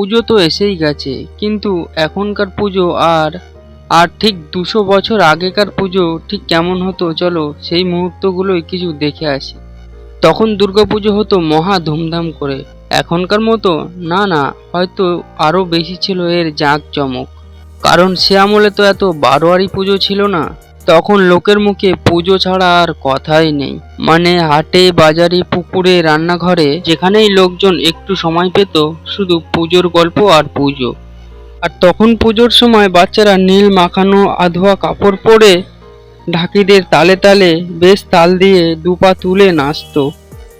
পুজো তো এসেই গেছে, কিন্তু এখনকার পুজো আর আর ঠিক দুশো বছর আগেকার পুজো ঠিক কেমন হতো চলো সেই মুহূর্তগুলোই কিছু দেখে আসি। তখন দুর্গাপুজো হতো মহা ধুমধাম করে, এখনকার মতো না না, হয়তো আরও বেশি ছিল এর জাঁকজমক। কারণ সে আমলে তো এত বারোয়ারি পুজো ছিল না তখন লোকের মুখে পুজো ছাড়া আর কথাই নেই। মানে হাটে, বাজারে, পুকুরে, রান্নাঘরে যেখানেই লোকজন একটু সময় পেত, শুধু পুজোর গল্প আর পুজো। আর তখন পুজোর সময় বাচ্চারা নীল মাখানো আধোয়া কাপড় পরে ঢাকিদের তালে তালে বেশ তাল দিয়ে দুপা তুলে নাচতো।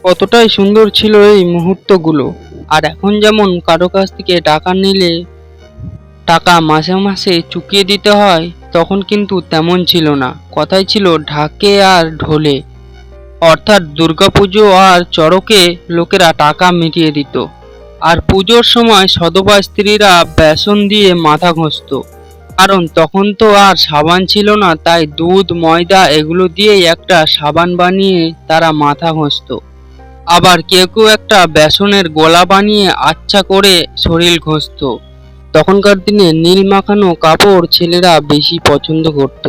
কতটাই সুন্দর ছিল এই মুহূর্তগুলো। আর এখন যেমন কারও কাছ থেকে টাকা নিলে টাকা মাসে মাসে চুকিয়ে দিতে হয়, তখন কিন্তু তেমন ছিল না। কথাই ছিল ঢাকে আর ঢোলে। অর্থাৎ দুর্গাপুজো আর চড়কে লোকেরা টাকা মিটিয়ে দিত। আর পুজোর সময় সধবা স্ত্রীরা বেসন দিয়ে মাথা ঘষত। কারণ তখন তো আর সাবান ছিল না, তাই দুধ, ময়দা এগুলো দিয়েই একটা সাবান বানিয়ে তারা মাথা ঘষত। আবার কেউ কেউ একটা বেসনের গোলা বানিয়ে আচ্ছা করে শরীর ঘষত। তখনকার দিনে নীল মাখানো কাপড় ছেলেরা বেশি পছন্দ করত।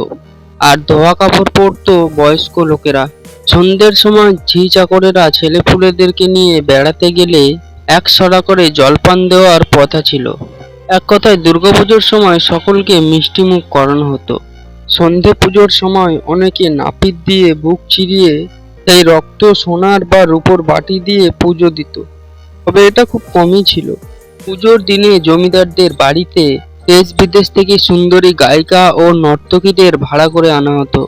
আর ধোয়া কাপড় পরতো বয়স্ক লোকেরা। সন্ধ্যের সময় ঝি চাকরেরা ছেলেপুলেদেরকে নিয়ে বেড়াতে গেলে এক সরা করে জলপান দেওয়ার প্রথা ছিল। এক কথায় দুর্গাপুজোর সময় সকলকে মিষ্টিমুখ করানো হতো। সন্ধে পুজোর সময় অনেকে নাপিত দিয়ে বুক চিরিয়ে তাই রক্ত সোনার বা রূপোর বাটি দিয়ে পুজো দিত। তবে এটা খুব কমই ছিল। পুজোর দিনে জমিদারদের বাড়িতে দেশ বিদেশ থেকে সুন্দরী গায়িকা ও নর্তকীদের ভাড়া করে আনা হতো।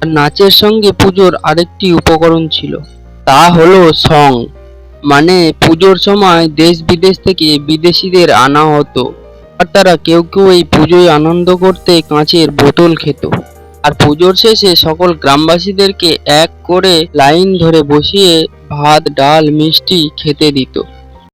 আর নাচের সঙ্গে পুজোর আরেকটি উপকরণ ছিল। তা হলো সং। মানে পুজোর সময় দেশ বিদেশ থেকে বিদেশিদের আনা হতো। আর তারা কেউ কেউ এই পুজোয় আনন্দ করতে কাঁচের বোতল খেত। আর পুজোর শেষে সকল গ্রামবাসীদেরকে এক করে লাইন ধরে বসিয়ে ভাত, ডাল, মিষ্টি খেতে দিত।